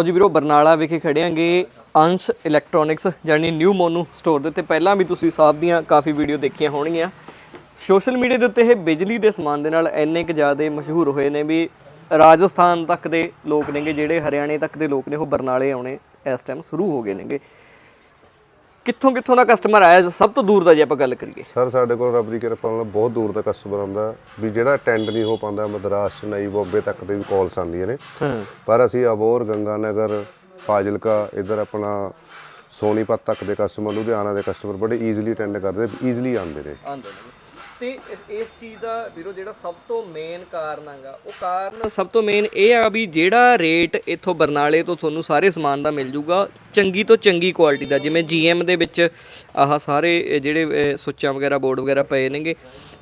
ਲੋ ਜੀ ਵੀਰੋ, ਬਰਨਾਲਾ ਵਿਖੇ ਖੜਿਆਂਗੇ ਅੰਸ਼ ਇਲੈਕਟ੍ਰੋਨਿਕਸ ਜਾਨੀ ਨਿਊ ਮੋਨੂ ਸਟੋਰ ਦੇ ਉੱਤੇ। ਪਹਿਲਾਂ ਵੀ ਤੁਸੀਂ ਸਾਹਿਬ ਦੀਆਂ ਕਾਫੀ ਵੀਡੀਓ ਦੇਖੀਆਂ ਹੋਣਗੀਆਂ। ਸੋਸ਼ਲ ਮੀਡੀਆ ਦੇ ਉੱਤੇ ਇਹ ਬਿਜਲੀ ਦੇ ਸਮਾਨ ਦੇ ਨਾਲ ਇੰਨੇ ਕੁ ਜ਼ਿਆਦਾ ਮਸ਼ਹੂਰ ਹੋਏ ਨੇ ਵੀ ਰਾਜਸਥਾਨ ਤੱਕ ਦੇ ਲੋਕ ਨੇਗੇ, ਜਿਹੜੇ ਹਰਿਆਣੇ ਤੱਕ ਦੇ ਲੋਕ ਨੇ, ਉਹ ਬਰਨਾਲੇ ਆਉਣੇ ਇਸ ਟਾਈਮ ਸ਼ੁਰੂ ਹੋ ਗਏ ਨੇਗੇ। ਕਿੱਥੋਂ ਕਿੱਥੋਂ ਦਾ ਕਸਟਮਰ ਆਇਆ ਸਭ ਤੋਂ ਦੂਰ ਦਾ ਜੇ ਆਪਾਂ ਗੱਲ ਕਰੀਏ? ਸਰ ਸਾਡੇ ਕੋਲ ਰੱਬ ਦੀ ਕਿਰਪਾ ਨਾਲ ਬਹੁਤ ਦੂਰ ਦਾ ਕਸਟਮਰ ਆਉਂਦਾ। ਵੀ ਜਿਹੜਾ ਅਟੈਂਡ ਨਹੀਂ ਹੋ ਪਾਉਂਦਾ ਮਦਰਾਸ ਚੇਨਈ ਬੰਬੇ ਤੱਕ ਦੇ ਵੀ ਕਾਲਸ ਆਉਂਦੀਆਂ ਨੇ। ਪਰ ਅਸੀਂ ਅਬੋਰ ਗੰਗਾਨਗਰ ਫਾਜ਼ਿਲਕਾ ਇਧਰ ਆਪਣਾ ਸੋਨੀਪਤ ਤੱਕ ਦੇ ਕਸਟਮਰ ਲੁਧਿਆਣਾ ਦੇ ਕਸਟਮਰ ਬੜੇ ਈਜ਼ੀਲੀ ਅਟੈਂਡ ਕਰਦੇ ਈਜ਼ੀਲੀ ਆਉਂਦੇ ਨੇ। ਆਉਂਦੇ ਨੇ। ਤੇ ਇਸ- ਇਸ ਚੀਜ਼ ਦਾ ਵੀਰੋ ਜਿਹੜਾ ਸਭ ਤੋਂ ਮੇਨ ਕਾਰਨ ਹੈਗਾ ਉਹ ਕਾਰਨ ਸਭ ਤੋਂ ਮੇਨ ਇਹ ਆ ਵੀ ਜਿਹੜਾ ਰੇਟ ਇੱਥੋਂ ਬਰਨਾਲੇ ਤੋਂ ਤੁਹਾਨੂੰ ਸਾਰੇ ਸਮਾਨ ਦਾ ਮਿਲ ਜੂਗਾ ਚੰਗੀ ਤੋਂ ਚੰਗੀ ਕੁਆਲਿਟੀ ਦਾ ਜਿਵੇਂ GM ਦੇ ਵਿੱਚ ਆਹ ਸਾਰੇ ਇਹ ਜਿਹੜੇ ਅਹ, ਸੁੱਚਾਂ ਵਗੈਰਾ ਬੋਰਡ ਵਗੈਰਾ ਪਏ ਨੇਗੇ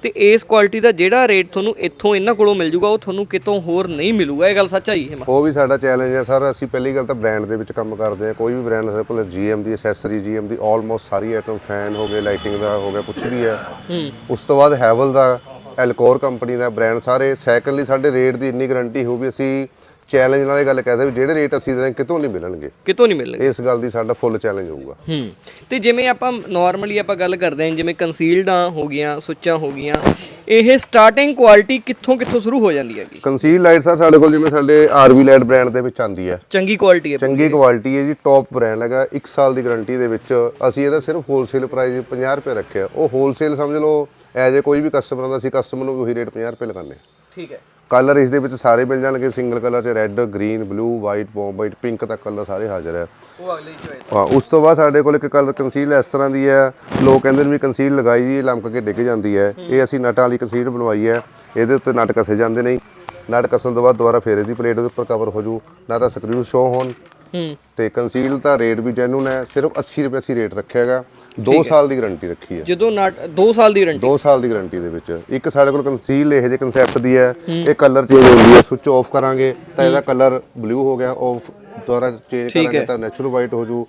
ਤੇ ਇਸ ਕੁਆਲਿਟੀ ਦਾ ਜਿਹੜਾ ਰੇਟ ਤੁਹਾਨੂੰ ਇੱਥੋਂ ਇਹਨਾਂ ਕੋਲੋਂ ਮਿਲ ਜੂਗਾ ਉਹ ਤੁਹਾਨੂੰ ਕਿਤੋਂ ਹੋਰ ਨਹੀਂ ਮਿਲੂਗਾ ਇਹ ਗੱਲ ਸੱਚ ਆ ਜੀ ਇਹ ਉਹ ਵੀ ਸਾਡਾ ਚੈਲੰਜ ਹੈ ਸਰ ਅਸੀਂ ਪਹਿਲੀ ਗੱਲ ਤਾਂ ਬ੍ਰਾਂਡ ਦੇ ਵਿੱਚ ਕੰਮ ਕਰਦੇ ਹਾਂ ਕੋਈ ਵੀ ਬ੍ਰਾਂਡ ਸਾਡੇ ਕੋਲ GM ਦੀ ਐਕਸੈਸਰੀ GM ਦੀ ਆਲਮੋਸਟ ਸਾਰੀ ਆਈਟਮ ਫੈਨ ਹੋ ਗਏ ਲਾਈਟਿੰਗ ਦਾ ਹੋ ਗਿਆ ਕੁਝ ਵੀ ਹੈ। ਉਸ ਤੋਂ ਬਾਅਦ ਹੈਵਲ ਦਾ, ਐਲਕੋਰ ਕੰਪਨੀ ਦਾ ਬ੍ਰਾਂਡ ਸਾਰੇ ਸਾਈਕਲ ਲਈ ਸਾਡੇ ਰੇਟ ਦੀ ਇੰਨੀ ਗਾਰੰਟੀ ਹੋ ਵੀ ਅਸੀਂ ਚੈਲੰਜ ਨਾਲ ਇਹ ਗੱਲ ਕਹਦੇ ਵੀ ਜਿਹੜੇ ਰੇਟ ਅਸੀਂ ਦੇ ਕਿਤੋਂ ਨਹੀਂ ਮਿਲਣਗੇ। ਕਿਤੋਂ ਨਹੀਂ ਮਿਲਣਗੇ। ਇਸ ਗੱਲ ਦੀ ਸਾਡਾ ਫੁੱਲ ਚੈਲੰਜ ਹੋਊਗਾ। ਹੂੰ। ਤੇ ਜਿਵੇਂ ਆਪਾਂ ਨਾਰਮਲੀ ਆਪਾਂ ਗੱਲ ਕਰਦੇ ਹਾਂ ਜਿਵੇਂ ਕੰਸੀਲਡਾਂ ਹੋ ਗਈਆਂ ਸੁੱਚਾਂ ਹੋ ਗਈਆਂ ਇਹ ਸਟਾਰਟਿੰਗ ਕੁਆਲਿਟੀ ਕਿੱਥੋਂ ਕਿੱਥੋਂ ਸ਼ੁਰੂ ਹੋ ਜਾਂਦੀ ਹੈਗੀ? ਕੰਸੀਲ ਲਾਈਟ ਸਰ ਸਾਡੇ ਕੋਲ ਜਿਵੇਂ ਸਾਡੇ ਆਰਵੀ ਲਾਈਟ ਬ੍ਰਾਂਡ ਦੇ ਵਿੱਚ ਆਂਦੀ ਹੈ। ਚੰਗੀ ਕੁਆਲਿਟੀ ਹੈ। ਚੰਗੀ ਕੁਆਲਿਟੀ ਹੈ ਜੀ ਟੌਪ ਬ੍ਰਾਂਡ ਹੈਗਾ 1 ਸਾਲ ਦੀ ਗਾਰੰਟੀ ਦੇ ਵਿੱਚ ਅਸੀਂ ਇਹਦਾ ਸਿਰਫ ਹੋਲਸੇਲ ਪ੍ਰਾਈਸ 50 ਰੁਪਏ ਰੱਖਿਆ। ਉਹ ਹੋਲਸੇਲ ਸਮਝ ਲਓ ਐਜ਼ ਕੋਈ ਵੀ ਕਸਟਮਰ ਆਉਂਦਾ ਸੀ ਕਸਟਮਰ ਨੂੰ ਵੀ ਉਹੀ ਰੇਟ 50 ਰੁਪਏ ਲਗਾਉਂਦੇ ਠੀਕ ਹੈ। ਕਲਰ ਇਸ ਦੇ ਵਿੱਚ ਸਾਰੇ ਮਿਲ ਜਾਣਗੇ ਸਿੰਗਲ ਕਲਰ 'ਚ ਰੈੱਡ ਗ੍ਰੀਨ ਬਲੂ ਵਾਈਟ ਬੌਮ ਵਾਈਟ ਪਿੰਕ ਤੱਕ ਕਲਰ ਸਾਰੇ ਹਾਜ਼ਰ ਹੈ। ਉਹ ਅਗਲੀ ਚੋਇਸ ਹਾਂ ਉਸ ਤੋਂ ਬਾਅਦ ਸਾਡੇ ਕੋਲ ਇੱਕ ਕਲਰ ਕੰਸੀਲ ਇਸ ਤਰ੍ਹਾਂ ਦੀ ਹੈ ਲੋਕ ਕਹਿੰਦੇ ਨੇ ਵੀ ਕੰਸੀਲ ਲਗਾਈ ਜੀ ਲਮਕ ਕੇ ਡਿੱਗ ਜਾਂਦੀ ਹੈ। ਇਹ ਅਸੀਂ ਨਟਾਂ ਵਾਲੀ ਕੰਸੀਲ ਬਣਵਾਈ ਹੈ ਇਹਦੇ ਉੱਤੇ ਨਟ ਕਸੇ ਜਾਂਦੇ ਨਹੀਂ। ਨਟ ਕਸਣ ਤੋਂ ਬਾਅਦ ਦੁਬਾਰਾ ਫੇਰ ਇਹਦੀ ਪਲੇਟ ਦੇ ਉੱਪਰ ਕਵਰ ਹੋ ਜੂ। ਨਾ ਤਾਂ ਸਕਰੂ ਸ਼ੋ ਹੋਣ। ਹੂੰ। ਤੇ ਕੰਸੀਲ ਦਾ ਰੇਟ ਵੀ ਜੈਨੂਨ ਹੈ ਸਿਰਫ 80 ਰੁਪਏ ਅਸੀਂ ਰੇਟ ਰੱਖਿਆ ਹੈਗਾ। 2 ਸਾਲ ਦੀ ਗਾਰੰਟੀ ਰੱਖੀ ਹੈ। ਜਦੋਂ ਨਾਟ 2 ਸਾਲ ਦੀ ਵਾਰੰਟੀ 2 ਸਾਲ ਦੀ ਗਾਰੰਟੀ ਦੇ ਵਿੱਚ। ਇੱਕ ਸਾਡੇ ਕੋਲ ਕੰਸੀਲ ਇਹੋ ਜਿਹੇ ਕਨਸੈਪਟ ਦੀ ਹੈ ਇਹ ਕਲਰ ਚੇਂਜ ਹੁੰਦੀ ਹੈ ਸਵਿਚ ਆਫ ਕਰਾਂਗੇ ਤਾਂ ਇਹਦਾ ਕਲਰ ਬਲੂ ਹੋ ਗਿਆ ਆਫ ਦੁਬਾਰਾ ਚੇਂਜ ਕਰਾਂਗੇ ਤਾਂ ਨੈਚੁਰਲ ਵਾਈਟ ਹੋ ਜੂ।